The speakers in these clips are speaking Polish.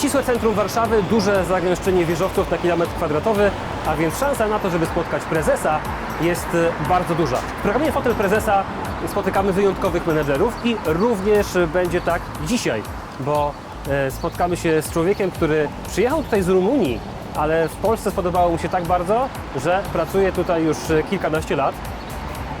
Ścisłe centrum Warszawy, duże zagęszczenie wieżowców na kilometr kwadratowy, a więc szansa na to, żeby spotkać prezesa jest e, bardzo duża. W programie Fotel Prezesa spotykamy wyjątkowych menedżerów i również będzie tak dzisiaj, bo e, spotkamy się z człowiekiem, który przyjechał tutaj z Rumunii, ale w Polsce spodobało mu się tak bardzo, że pracuje tutaj już e, kilkanaście lat.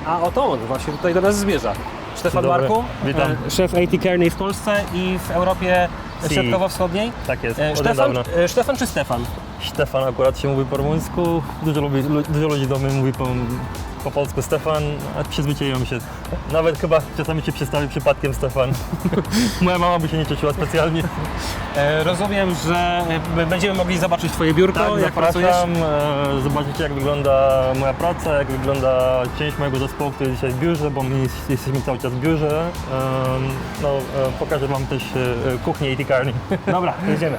A oto on właśnie tutaj do nas zmierza. Stefan. Marku, Witam. szef AT Kearney w Polsce i w Europie Si. Środkowo-Wschodniej. Tak jest, E, od Stefan, niedawna. e, Stefan czy Stefan? Stefan akurat się mówi po rumuńsku, dużo, lubi, lu- dużo ludzi do mnie mówi po, po polsku Stefan, a przyzwyczaiłem się. Nawet chyba czasami się przestawi przypadkiem Stefan. Moja mama by się nie cieszyła specjalnie. E, rozumiem, że e, będziemy mogli zobaczyć Twoje biurko, Tak, jak pracujesz. zapraszam, e, zobaczycie jak wygląda moja praca, jak wygląda część mojego zespołu, który jest dzisiaj w biurze, bo my jest- jesteśmy cały czas w biurze. No, e, pokażę Wam też e, kuchnię i tikarni. Dobra, jedziemy.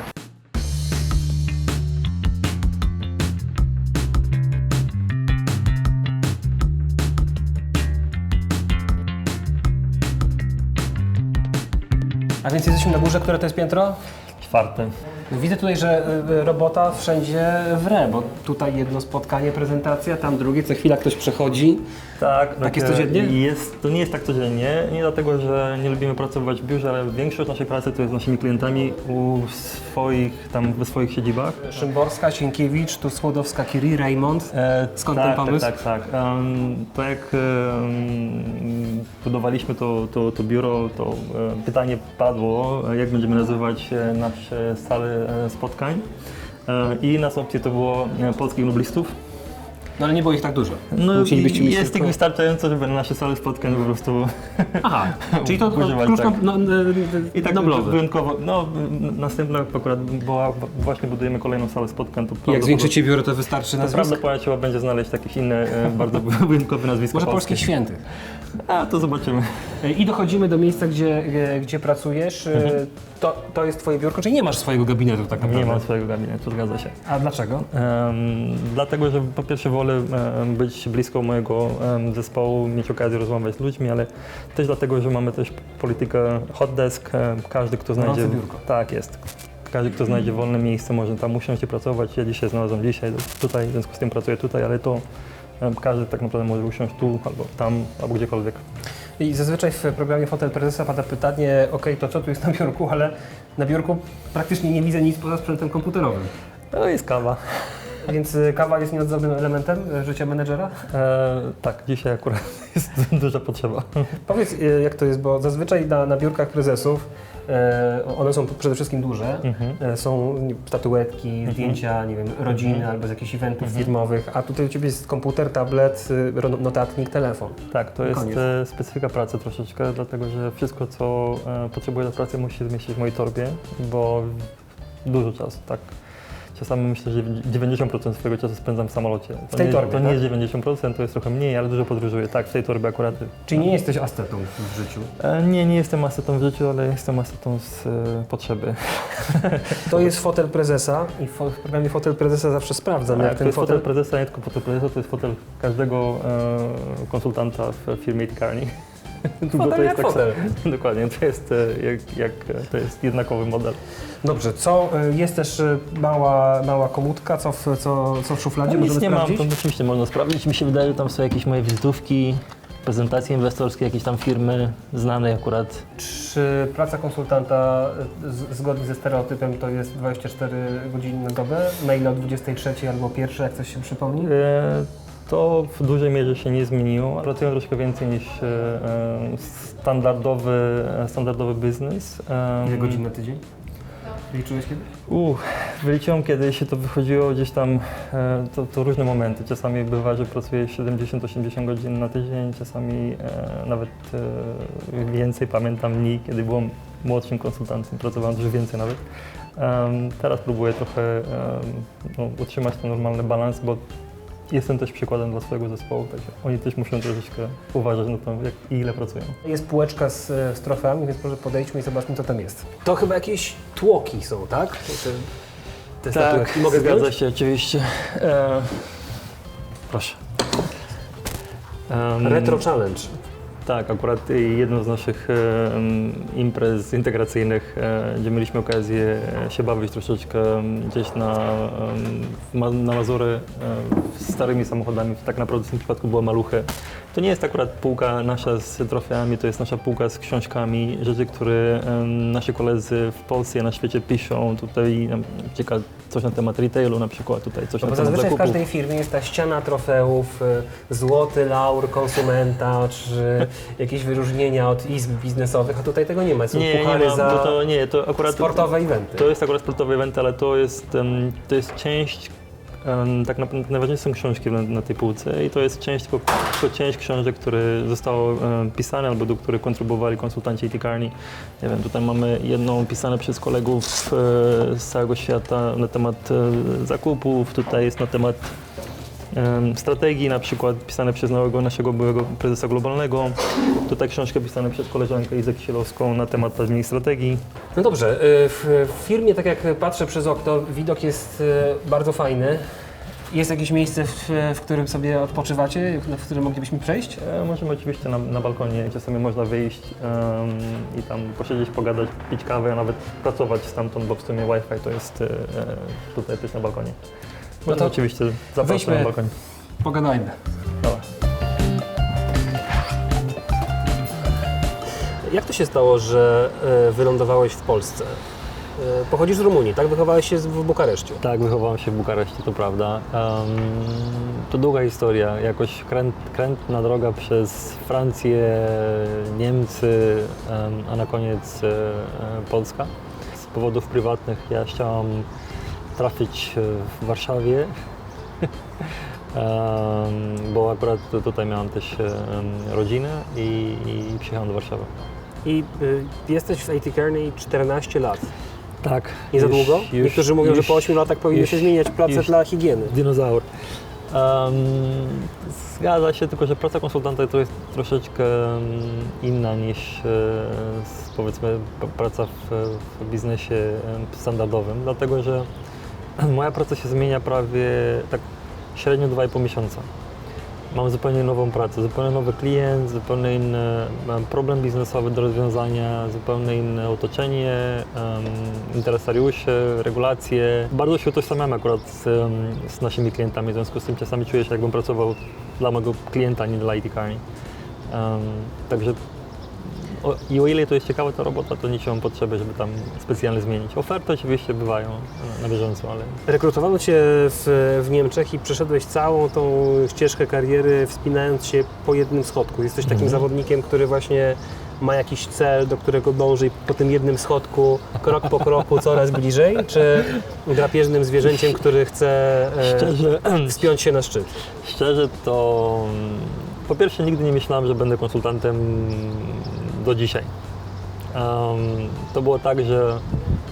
A więc jesteśmy na górze, które to jest piętro? Czwarte. Widzę tutaj, że y, robota wszędzie wre, bo tutaj jedno spotkanie, prezentacja, tam drugie, co chwila ktoś przechodzi. Tak, Tak jest e, codziennie? Jest, to nie jest tak codziennie, nie dlatego, że nie lubimy pracować w biurze, ale większość naszej pracy to jest z naszymi klientami u swoich, tam we swoich siedzibach. Szymborska, Sienkiewicz, tu Słodowska, Curie, Raymond. E, Skąd tak, ten pomysł? Tak, tak, tak. Um, to jak um, budowaliśmy to, to, to biuro, to e, pytanie padło, e, jak będziemy nazywać e, nasze sale e, spotkań. E, I nas opcję to było e, polskich noblistów. No ale nie było ich tak dużo. No Musielibyście mieć jest tylko- tych wystarczająco, żeby na nasze sale spotkań po prostu Aha, czyli to Używać, klucz tak. no, no, I tak noblowy. wyjątkowo, no n- następna akurat była, właśnie budujemy kolejną salę spotkań. To Jak prawdopodobnie- zwiększycie biuro, to wystarczy To nazwisk? prawdopodobnie trzeba będzie znaleźć jakieś inne e, bardzo wyjątkowe nazwisko Może polskie. polskich świętych. A, to zobaczymy. I dochodzimy do miejsca, gdzie, e, gdzie pracujesz. E, To, to jest twoje biurko, czyli nie masz swojego gabinetu tak naprawdę. Nie mam swojego gabinetu, zgadza się. A dlaczego? Em, dlatego, że po pierwsze wolę być blisko mojego zespołu, mieć okazję rozmawiać z ludźmi, ale też dlatego, że mamy też politykę hot desk. Każdy, kto znajdzie... biurko. Tak, jest. Każdy, kto znajdzie wolne miejsce, może tam usiąść i pracować. Ja dzisiaj znalazłem dzisiaj tutaj, w związku z tym pracuję tutaj, ale to każdy tak naprawdę może usiąść tu, albo tam, albo gdziekolwiek. I zazwyczaj w programie Fotel Prezesa pada pytanie, ok, to co tu jest na biurku, ale na biurku praktycznie nie widzę nic poza sprzętem komputerowym. No jest kawa. Więc e, kawa jest nieodzownym elementem e, życia menedżera. E, tak, dzisiaj akurat jest duża potrzeba. Powiedz, e, jak to jest, bo zazwyczaj na, na biurkach prezesów e, one są przede wszystkim duże. Mhm. E, Są statuetki, zdjęcia, nie wiem, rodziny albo z jakichś eventów firmowych, a tutaj u Ciebie jest komputer, tablet, y, notatnik, telefon. Tak, to jest Koniec. specyfika pracy troszeczkę, dlatego że wszystko, co potrzebuję do pracy, musi zmieścić w mojej torbie, bo dużo czasu, tak. Czasami myślę, że 90% swojego czasu spędzam w samolocie. To tej nie, torbie, To nie tak? jest 90%, to jest trochę mniej, ale dużo podróżuję. Tak, w tej torbie akurat. Czyli nie jesteś ascetą w życiu. E, nie, nie jestem asetą w życiu, ale jestem asetą z e, potrzeby. To jest fotel prezesa i w, w programie fotel prezesa zawsze sprawdzam, Tak, jak to ten jest fotel... fotel prezesa, nie tylko fotel prezesa, to jest fotel każdego e, konsultanta w firmie Itcarni. Fotel jak fotel. Dokładnie, to jest, e, jak, jak, e, to jest jednakowy model. Dobrze, co y, jest też mała, mała komutka, co w, co, co w szufladzie No, nic możemy nie mam, sprawdzić? to oczywiście można sprawdzić. Mi się wydaje, że tam są jakieś moje wizytówki, prezentacje inwestorskie, jakieś tam firmy znanej akurat. Czy praca konsultanta z, zgodnie ze stereotypem to jest 24 godziny na dobę, maile o 23 albo pierwsze, jak coś się przypomni? E, To w dużej mierze się nie zmieniło. Pracuję troszkę więcej niż e, e, standardowy, e, standardowy biznes. Ile godzin na tydzień? Liczyłeś kiedyś? Uch, wyliczyłem kiedyś, to wychodziło gdzieś tam, to, to różne momenty. Czasami bywa, że pracuję 70-80 godzin na tydzień, czasami nawet więcej. Pamiętam dni, kiedy byłem młodszym konsultantem, pracowałem dużo więcej nawet. Teraz próbuję trochę no, utrzymać ten normalny balans, bo jestem też przykładem dla swojego zespołu, także oni też muszą troszeczkę uważać na to, jak i ile pracują. Jest półeczka z, z trofeami, więc może podejdźmy i zobaczmy, co tam jest. To chyba jakieś tłoki są, tak? Te, te statuetki. Mogę zgadza zdjąć? się oczywiście. E, proszę. Em, Retro Challenge. Tak, akurat jedną z naszych e, imprez integracyjnych, e, gdzie mieliśmy okazję e, się bawić troszeczkę gdzieś na, w na Mazury starymi samochodami, tak naprawdę w tym przypadku była maluchy. To nie jest akurat półka nasza z trofeami, to jest nasza półka z książkami, rzeczy, które nasi koledzy w Polsce i na świecie piszą. Tutaj em, ciekawe coś na temat retailu na przykład, tutaj coś No na temat zazwyczaj w zakupów. każdej firmie jest ta ściana trofeów, złoty laur konsumenta, czy jakieś wyróżnienia od izb biznesowych, a tutaj tego nie ma. Są Nie, nie ma, za bo to nie, to akurat sportowe eventy. To jest akurat sportowy event, ale to jest, em, to jest część, em, tak naprawdę najważniejsze są książki na, na tej półce i to jest część, tylko, tylko część książek, które zostały em, pisane albo do których kontrybowali konsultanci Carney. Nie wiem, tutaj mamy jedną pisane przez kolegów e, z całego świata na temat e, zakupów, tutaj jest na temat em, strategii, na przykład pisane przez nowego naszego byłego prezesa globalnego. Tutaj książkę pisane przez koleżankę Izę Kisielowską na temat zmian strategii. No dobrze, y, w, firmie, tak jak patrzę przez okno, widok jest y, bardzo fajny. Jest jakieś miejsce, w, w którym sobie odpoczywacie, w którym moglibyśmy przejść? E, Możemy oczywiście na, na balkonie, czasami można wyjść em, i tam posiedzieć, pogadać, pić kawę, a nawet pracować stamtąd, bo w sumie Wi-Fi to jest e, e, tutaj też na balkonie. Można to oczywiście zapraszam na balkonie. Pogadajmy. Dobra. Jak to się stało, że y, wylądowałeś w Polsce? Y, Pochodzisz z Rumunii, tak? Wychowałeś się w Bukareszcie. Tak, wychowałem się w Bukareszcie, to prawda. Em, to długa historia, jakoś kręt, krętna droga przez Francję, Niemcy, em, a na koniec e, e, Polska. Z powodów prywatnych ja chciałam trafić e, w Warszawie, bo akurat tutaj miałam też em, rodzinę i, i przyjechałam do Warszawy. I y, jesteś w IT Kearney 14 lat. Tak. Nie za już- długo? już- Niektórzy mówią, już- że po 8 latach powinno już- się zmieniać pracę już- dla higieny. Dinozaur. Em, zgadza się, tylko że praca konsultanta to jest troszeczkę inna niż e, powiedzmy praca w, w biznesie standardowym, dlatego że moja praca się zmienia prawie tak średnio 2,5 miesiąca. Mam zupełnie nową pracę, zupełnie nowy klient, zupełnie inny problem biznesowy do rozwiązania, zupełnie inne otoczenie, em, interesariusze, regulacje. Bardzo się utożsamiam akurat z, em, z naszymi klientami, w związku z tym czasami czuję się jakbym pracował dla mojego klienta, nie dla IT Carney. Em, także o, i o ile to jest ciekawa ta robota, to nie mam potrzeby, żeby tam specjalnie zmienić. Oferty oczywiście bywają na bieżąco, ale Rekrutowano Cię w, w Niemczech i przeszedłeś całą tą ścieżkę kariery, wspinając się po jednym schodku. Jesteś takim Mhm. zawodnikiem, który właśnie ma jakiś cel, do którego dąży i po tym jednym schodku, krok po kroku, coraz bliżej? Czy drapieżnym zwierzęciem, który chce e, szczerze, wspiąć się na szczyt? Szczerze to mm, po pierwsze nigdy nie myślałem, że będę konsultantem do dzisiaj. Em, to było tak, że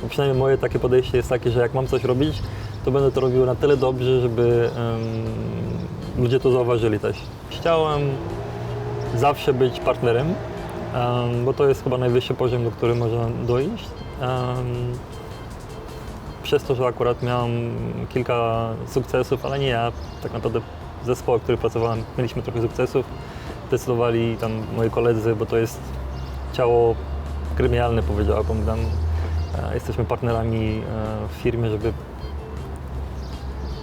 przynajmniej moje takie podejście jest takie, że jak mam coś robić, to będę to robił na tyle dobrze, żeby em, ludzie to zauważyli też. Chciałem zawsze być partnerem, em, bo to jest chyba najwyższy poziom, do którego można dojść. Przez to, że akurat miałem kilka sukcesów, ale nie ja, tak naprawdę w zespole, w którym pracowałem, mieliśmy trochę sukcesów. Decydowali tam moi koledzy, bo to jest ciało gremialne, powiedziałbym tam. E, Jesteśmy partnerami e, w firmie, żeby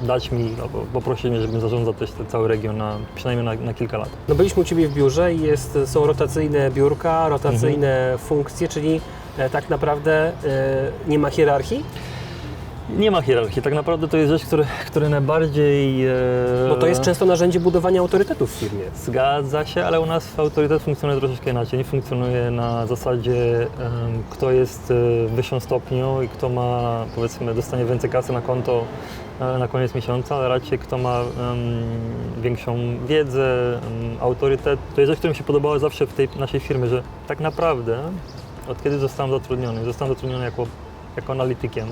dać mi, albo poprosić mnie, żebym zarządzał też ten cały region na, przynajmniej na, na kilka lat. No byliśmy u Ciebie w biurze i jest, są rotacyjne biurka, rotacyjne funkcje, czyli e, tak naprawdę nie ma hierarchii, Nie ma hierarchii, tak naprawdę to jest rzecz, która, która najbardziej... e, bo to jest często narzędzie budowania autorytetu w firmie. Zgadza się, ale u nas autorytet funkcjonuje troszeczkę inaczej. Nie funkcjonuje na zasadzie, em, kto jest e, w wyższym stopniu i kto ma, powiedzmy, dostanie więcej kasy na konto e, na koniec miesiąca, ale raczej kto ma większą wiedzę, autorytet. To jest rzecz, która mi się podobała zawsze w tej naszej firmie, że tak naprawdę od kiedy zostałem zatrudniony, zostałem zatrudniony jako, jako analitykiem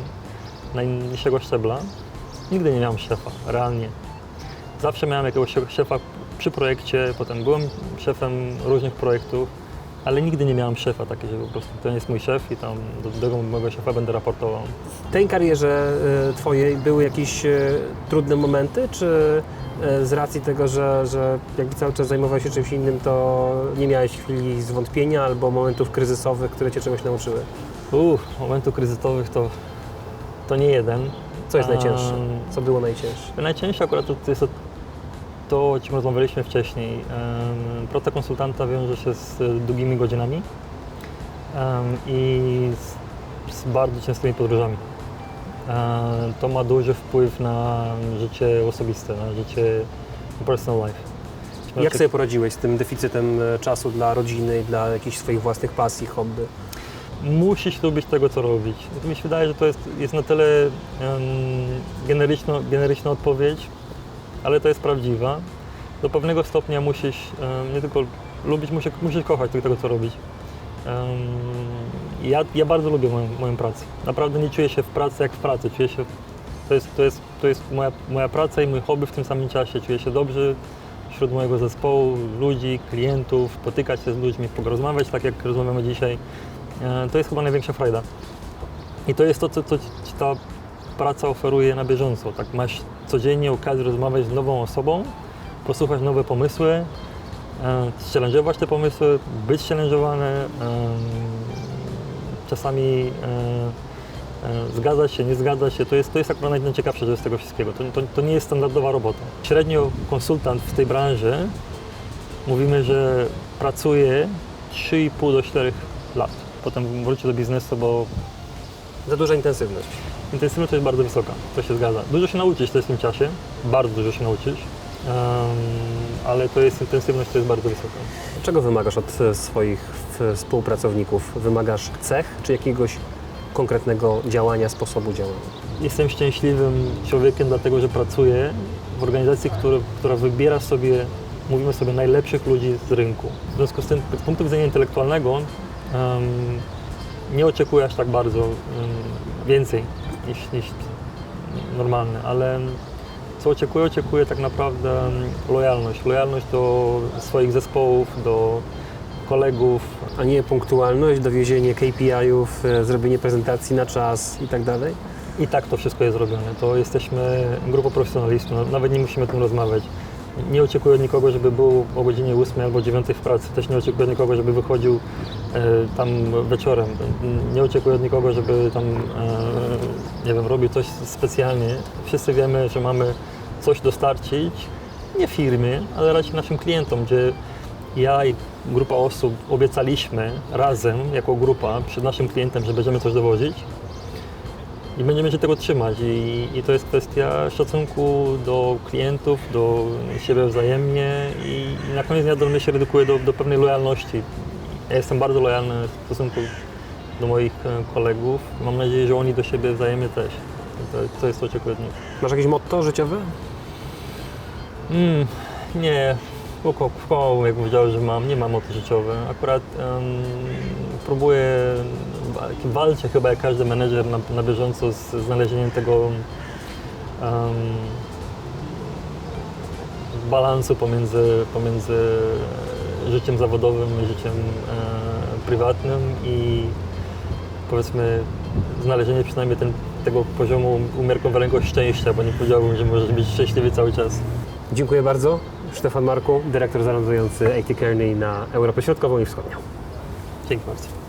najniższego szczebla, nigdy nie miałem szefa, realnie. Zawsze miałem jakiegoś szefa przy projekcie, potem byłem szefem różnych projektów ale nigdy nie miałem szefa takiego, że po prostu ten jest mój szef i tam do tego mojego szefa będę raportował. W tej karierze e, Twojej były jakieś e, trudne momenty, czy e, z racji tego, że, że jakby cały czas zajmowałeś się czymś innym, to nie miałeś chwili zwątpienia albo momentów kryzysowych, które Cię czegoś nauczyły? Uff, momentów kryzysowych to, to nie jeden. Co jest najcięższe? Co było najcięższe? Najcięższe akurat to, jest to, o czym rozmawialiśmy wcześniej. Praca konsultanta wiąże się z e, długimi godzinami i z, z bardzo częstymi podróżami. E, To ma duży wpływ na życie osobiste, na życie personal life. Jak sobie poradziłeś z tym deficytem e, czasu dla rodziny i dla jakichś swoich własnych pasji, hobby? Musisz lubić tego, co robić. Mi się wydaje, że to jest, jest na tyle um, generyczna, odpowiedź, ale to jest prawdziwa. Do pewnego stopnia musisz em, nie tylko lubić, musisz, musisz kochać tego, co robić. Em, ja, ja bardzo lubię moją, moją pracę. Naprawdę nie czuję się w pracy jak w pracy. Czuję się, to jest, to jest, to jest moja, moja praca i mój hobby w tym samym czasie. Czuję się dobrze wśród mojego zespołu, ludzi, klientów, spotykać się z ludźmi, porozmawiać tak jak rozmawiamy dzisiaj. E, To jest chyba największa frajda. I to jest to, co, co ci ta praca oferuje na bieżąco. Tak masz codziennie okazję rozmawiać z nową osobą, posłuchać nowe pomysły, e, challenge'ować te pomysły, być challenge'owany, czasami e, e, zgadzać się, nie zgadzać się. To jest, to jest akurat naj- najciekawsze z tego wszystkiego. To, to, to nie jest standardowa robota. Średnio konsultant w tej branży mówimy, że pracuje 3,5 do 4 lat. Potem wróci do biznesu, bo Za duża intensywność. intensywność jest bardzo wysoka, to się zgadza. Dużo się nauczysz też w tym czasie, bardzo dużo się nauczysz, em, ale to jest intensywność, to jest bardzo wysoka. Czego wymagasz od e, swoich w- współpracowników? Wymagasz cech czy jakiegoś konkretnego działania, sposobu działania? Jestem szczęśliwym człowiekiem, dlatego że pracuję w organizacji, który, która wybiera sobie, mówimy sobie, najlepszych ludzi z rynku. W związku z tym, z punktu widzenia intelektualnego, nie oczekuję aż tak bardzo więcej niż, niż normalne, ale co oczekuję? Oczekuję tak naprawdę lojalność. Lojalność do swoich zespołów, do kolegów, A nie punktualność, dowiezienie KPI-ów, e, zrobienie prezentacji na czas i tak dalej? I tak to wszystko jest robione. To jesteśmy grupą profesjonalistów, nawet nie musimy o tym rozmawiać. Nie oczekuję od nikogo, żeby był o godzinie 8 albo 9 w pracy. Też nie oczekuję od nikogo, żeby wychodził e, tam wieczorem. Nie oczekuję od nikogo, żeby tam, e, nie wiem, robił coś specjalnie. Wszyscy wiemy, że mamy coś dostarczyć, nie firmie, ale raczej naszym klientom, gdzie ja i grupa osób obiecaliśmy razem, jako grupa, przed naszym klientem, że będziemy coś dowozić i będziemy się tego trzymać. I, I to jest kwestia szacunku do klientów, do siebie wzajemnie i, i na koniec dnia to mnie się redukuje do, do pewnej lojalności. Ja jestem bardzo lojalny w stosunku do moich e, kolegów. Mam nadzieję, że oni do siebie wzajemnie też. To, to jest to nich. Masz jakieś motto życiowe? Mm, nie, koło, jak powiedziałem, że mam, nie mam moty życiowe. Akurat em, próbuję, wa- walczę chyba jak każdy menedżer na, na bieżąco z znalezieniem tego em, balansu pomiędzy, pomiędzy życiem zawodowym i życiem e, prywatnym i powiedzmy znalezienie przynajmniej ten, tego poziomu umiarkowanego szczęścia, bo nie powiedziałbym, że możesz być szczęśliwy cały czas. Dziękuję bardzo. Stefan Marku, dyrektor zarządzający AT Kearney na Europę Środkową i Wschodnią. Dzięki bardzo.